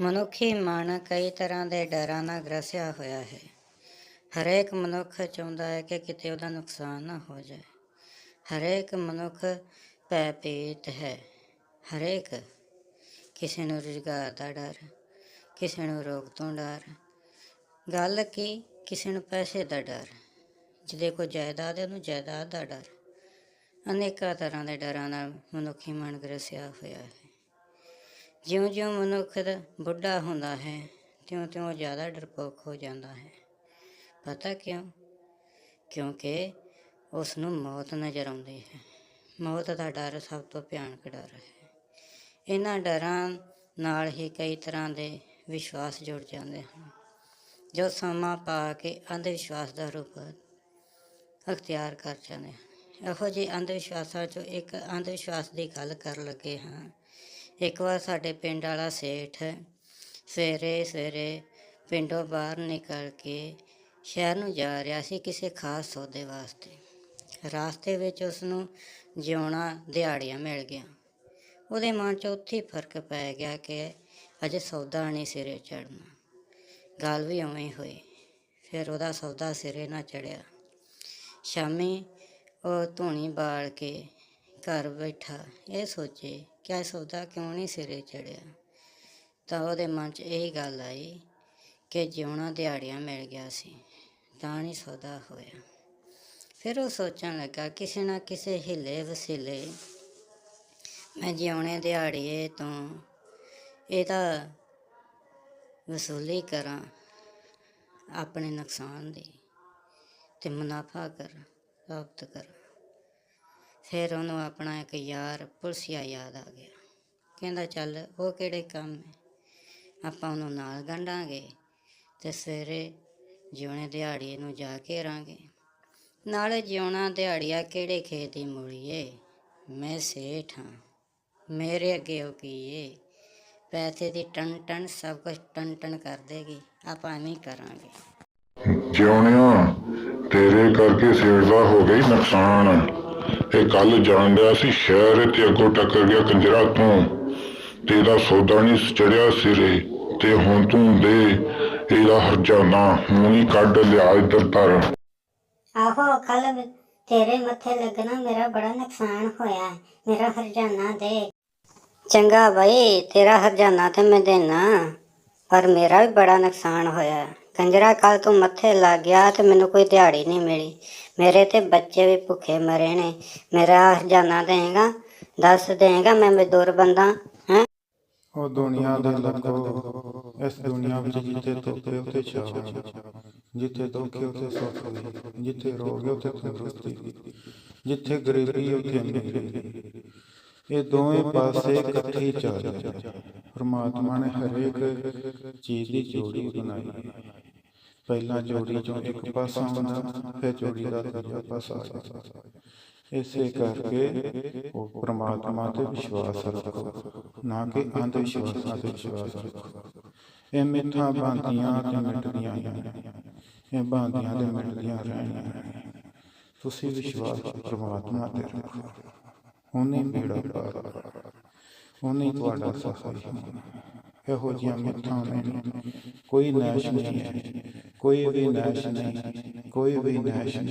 ਮਨੁੱਖੀ ਮਨ ਕਈ ਤਰ੍ਹਾਂ ਦੇ ਡਰਾਂ ਨਾਲ ਗ੍ਰਸਿਆ ਹੋਇਆ ਹੈ। ਹਰੇਕ ਮਨੁੱਖ ਚਾਹੁੰਦਾ ਹੈ ਕਿ ਕਿਤੇ ਉਹਦਾ ਨੁਕਸਾਨ ਨਾ ਹੋ ਜਾਏ। ਹਰੇਕ ਮਨੁੱਖ ਭੈਭੀਤ ਹੈ। ਹਰੇਕ ਕਿਸੇ ਨੂੰ ਰੁਜ਼ਗਾਰ ਦਾ ਡਰ, ਕਿਸੇ ਨੂੰ ਰੋਗ ਤੋਂ ਡਰ, ਗੱਲ ਕੀ ਕਿਸੇ ਨੂੰ ਪੈਸੇ ਦਾ ਡਰ, ਜਿਹਦੇ ਕੋਲ ਜਾਇਦਾਦ ਹੈ ਉਹਨੂੰ ਜਾਇਦਾਦ ਦਾ ਡਰ। ਅਨੇਕਾਂ ਤਰ੍ਹਾਂ ਦੇ ਡਰਾਂ ਨਾਲ ਮਨੁੱਖੀ ਮਨ ਗ੍ਰਸਿਆ ਹੋਇਆ ਹੈ। ਜਿਉਂ-ਜਿਉਂ ਮਨੁੱਖ ਦਾ ਬੁੱਢਾ ਹੁੰਦਾ ਹੈ, ਤਿਉਂ-ਤਿਉਂ ਉਹ ਜ਼ਿਆਦਾ ਡਰਪੋਕ ਹੋ ਜਾਂਦਾ ਹੈ। ਪਤਾ ਕਿਉਂ? ਕਿਉਂਕਿ ਉਸ ਨੂੰ ਮੌਤ ਨਜ਼ਰ ਆਉਂਦੀ ਹੈ। ਮੌਤ ਦਾ ਡਰ ਸਭ ਤੋਂ ਭਿਆਨਕ ਡਰ ਹੈ। ਇਹਨਾਂ ਡਰਾਂ ਨਾਲ ਹੀ ਕਈ ਤਰ੍ਹਾਂ ਦੇ ਵਿਸ਼ਵਾਸ ਜੁੜ ਜਾਂਦੇ ਹਨ। ਜੋ ਸਮਾਂ ਪਾ ਕੇ ਅੰਧ ਵਿਸ਼ਵਾਸ ਦਾ ਰੂਪ ਅਖਤਿਆਰ ਕਰ ਜਾਂਦੇ ਹਨ। ਇਹੋ ਜਿਹੇ ਅੰਧ ਵਿਸ਼ਵਾਸਾਂ ਚੋਂ ਇੱਕ ਅੰਧ ਵਿਸ਼ਵਾਸ ਦੀ ਗੱਲ ਕਰ ਲੱਗੇ ਹਾਂ ਇੱਕ ਵਾਰ ਸਾਡੇ ਪਿੰਡ ਵਾਲਾ ਸੇਠ ਸਵੇਰੇ ਸਵੇਰੇ ਪਿੰਡੋਂ ਬਾਹਰ ਨਿਕਲ ਕੇ ਸ਼ਹਿਰ ਨੂੰ ਜਾ ਰਿਹਾ ਸੀ ਕਿਸੇ ਖਾਸ ਸੌਦੇ ਵਾਸਤੇ। ਰਾਸਤੇ ਵਿੱਚ ਉਸ ਨੂੰ ਜਿਉਣਾ ਦਿਹਾੜੀਆਂ ਮਿਲ ਗਿਆ ਉਹਦੇ ਮਨ 'ਚ ਉੱਥੇ ਹੀ ਫ਼ਰਕ ਪੈ ਗਿਆ ਕਿ ਅਜੇ ਸੌਦਾ ਨਹੀਂ ਸਿਰੇ ਚੜਨਾ ਗੱਲ ਵੀ ਉਵੇਂ ਹੋਈ। ਫਿਰ ਉਹਦਾ ਸੌਦਾ ਸਿਰੇ ਨਾ ਚੜਿਆ ਸ਼ਾਮੀ ਉਹ ਧੂਣੀ ਬਾਲ ਕੇ ਘਰ ਬੈਠਾ ਇਹ ਸੋਚੇ ਕਿ ਇਹ ਸੌਦਾ, ਕਿਉਂ ਨਹੀਂ ਸਿਰੇ ਚੜਿਆ ਤਾਂ ਉਹਦੇ ਮਨ 'ਚ ਇਹੀ ਗੱਲ ਆਈ ਕਿ ਜਿਉਣਾ ਦਿਹਾੜੀਆਂ ਮਿਲ ਗਿਆ ਸੀ, ਤਾਂ ਨਹੀਂ ਸੌਦਾ ਹੋਇਆ। ਫਿਰ ਉਹ ਸੋਚਣ ਲੱਗਾ, ਕਿਸੇ ਨਾ ਕਿਸੇ ਹਿੱਲੇ ਵਸੀਲੇ ਮੈਂ ਜਿਉਣੇ ਦਿਹਾੜੀਏ ਤੋਂ ਇਹਦਾ ਵਸੂਲੀ ਕਰਾਂ ਆਪਣੇ ਨੁਕਸਾਨ ਦੀ ਤੇ ਮੁਨਾਫਾ ਕਰ ਪ੍ਰਾਪਤ ਕਰਾਂ। ਫਿਰ ਉਹਨੂੰ ਆਪਣਾ ਇੱਕ ਯਾਰ ਪੁਲਸੀਆ ਯਾਦ ਆ ਗਿਆ। ਕਹਿੰਦਾ, ਚੱਲ, ਉਹ ਕਿਹੜੇ ਕੰਮ ਹੈ ਆਪਾਂ ਉਹਨੂੰ ਨਾਲ ਗੰਢਾਂਗੇ ਤੇ ਸਵੇਰੇ ਜਿਉਣੇ ਦਿਹਾੜੀ ਨੂੰ ਜਾ ਕੇ ਰਾਂਗੇ ਨਾਲੇ ਜਿਉਣਾ ਦਿਹਾੜੀਆ ਕਿਹੜੇ ਖੇਤ ਦੀ ਮੂਲੀਏ ਮੈਂ ਸੇਠ ਹਾਂ। ਮੇਰੇ ਅੱਗੇ ਉਹ ਕੀਏ ਪੈਸੇ ਦੀ ਟਨ ਟਨ ਸਭ ਕੁਝ ਟਨ ਟਨ ਕਰ ਦੇਗੀ। ਆਪਾਂ ਐਵੇਂ ਕਰਾਂਗੇ। ਜਿਉਣਿਆ, ਤੇਰੇ ਕਰਕੇ ਸਿਰ ਦਾ ਹੋ ਗਈ ਨੁਕਸਾਨ। ਇਹ ਕੱਲ ਜਾਣ ਡਿਆ ਸੀ, ਸ਼ਹਿਰ ਤੇ ਅੱਗੋਂ ਟੱਕਰ ਗਿਆ ਕੰਜਰਾ ਤੋਂ। ਤੇਰਾ ਸੌਦਾ ਨਹੀਂ ਚੜਿਆ ਸਿਰੇ, ਤੇ ਹੁਣ ਤੂੰ ਦੇ, ਇਹਦਾ ਹਰਜਾਨਾ ਹੁਣ ਹੀ ਕੱਢ ਲਿਆ ਇੱਧਰ ਧਰ। ਆਹੋ ਕੱਲ ਤੇਰੇ ਮੱਥੇ ਲੱਗਣਾ ਮੇਰਾ ਬੜਾ ਨੁਕਸਾਨ ਹੋਇਆ ਮੇਰਾ ਹਰਜਾਨਾ ਦੇ। ਚੰਗਾ ਬਈ, ਤੇਰਾ ਹਰਜਾਨਾ ਤੇ ਮੈਂ ਦੇਣਾ, ਪਰ ਮੇਰਾ ਵੀ ਬੜਾ ਨੁਕਸਾਨ ਹੋਇਆ ਕੰਜਰਾ ਕੱਲ ਤੂੰ ਮੱਥੇ ਲੱਗ ਗਿਆ ਤੇ ਮੈਨੂੰ ਕੋਈ ਦਿਹਾੜੀ ਨਹੀਂ ਮਿਲੀ। ਮੇਰੇ ਤੇ ਬੱਚੇ ਵੀ ਭੁੱਖੇ ਮਰੇ ਨੇ। ਮੇਰਾ ਹਰਜਾਨਾ ਦੇਗਾ ਦੱਸ ਦੇਗਾ ਮੈਂ ਮਜ਼ਦੂਰ ਬੰਦਾ, ਹੈ? ਉਹ ਦੁਨੀਆ ਦੇ ਲੱਗੋ, ਇਸ ਦੁਨੀਆ ਵਿੱਚ ਜਿੱਥੇ ਧੁੱਪੇ ਉੱਥੇ ਛਾਂ, ਜਿੱਥੇ ਦੁੱਖ ਹੈ ਉੱਥੇ ਸੁੱਖ ਹੈ ਜਿੱਥੇ ਰੋਗ ਹੈ ਉੱਥੇ ਤੰਦਰੁਸਤੀ ਹੈ ਜਿੱਥੇ ਗਰੀਬੀ ਹੈ ਉੱਥੇ ਅਮੀਰੀ ਇਹ ਦੋਵੇਂ ਪਾਸੇ ਇਕੱਠੇ ਚੱਲਦੇ ਪਰਮਾਤਮਾ ਨੇ ਹਰੇਕ ਚੀਜ਼ ਦੀ ਜੋੜੀ ਬਣਾਈ। ਹੈ। ਪਹਿਲਾਂ ਜੋੜੀ ਚੋਂ ਇੱਕ ਪਾਸਾ ਹੁੰਦਾ ਫਿਰ ਜੋੜੀ ਦਾ ਦੂਜਾ ਪਾਸਾ ਆ ਜਾਂਦਾ ਇਸੇ ਕਰਕੇ ਉਹ ਪ੍ਰਮਾਤਮਾ ਤੇ ਵਿਸ਼ਵਾਸ ਰੱਖੋ। ਨਾ ਕਿ ਅੰਧ ਵਿਸ਼ਵਾਸਾਂ ਤੇ ਵਿਸ਼ਵਾਸ ਰੱਖੋ। ਇਹ ਮਿੱਠਾਂ ਬਾਂਦੀਆਂ ਤੇ ਮਿਟਦੀਆਂ ਇਹ ਬਾਂਦੀਆਂ ਤੇ ਮਿਟਦੀਆਂ ਰਹਿਣੀਆਂ ਤੁਸੀਂ ਵਿਸ਼ਵਾਸ ਪ੍ਰਮਾਤਮਾ ਤੇ ਰੱਖੋ। ਉਹਨੇ ਮੇੜਾ ਪਾਰ ਉਹਨੇ ਤੁਹਾਡਾ ਸਹਾਈ ਹੋਣਾ। ਇਹੋ ਜਿਹੀਆਂ ਮਿੱਠਾਂ ਨੇ ਕੋਈ ਨੈਸ਼ ਨਹੀਂ ਹੈ। ਕੋਈ ਵੀ ਨੈਸ਼ ਨਹੀਂ ਕੋਈ ਵੀ ਨੈਸ਼ ਨਹੀਂ।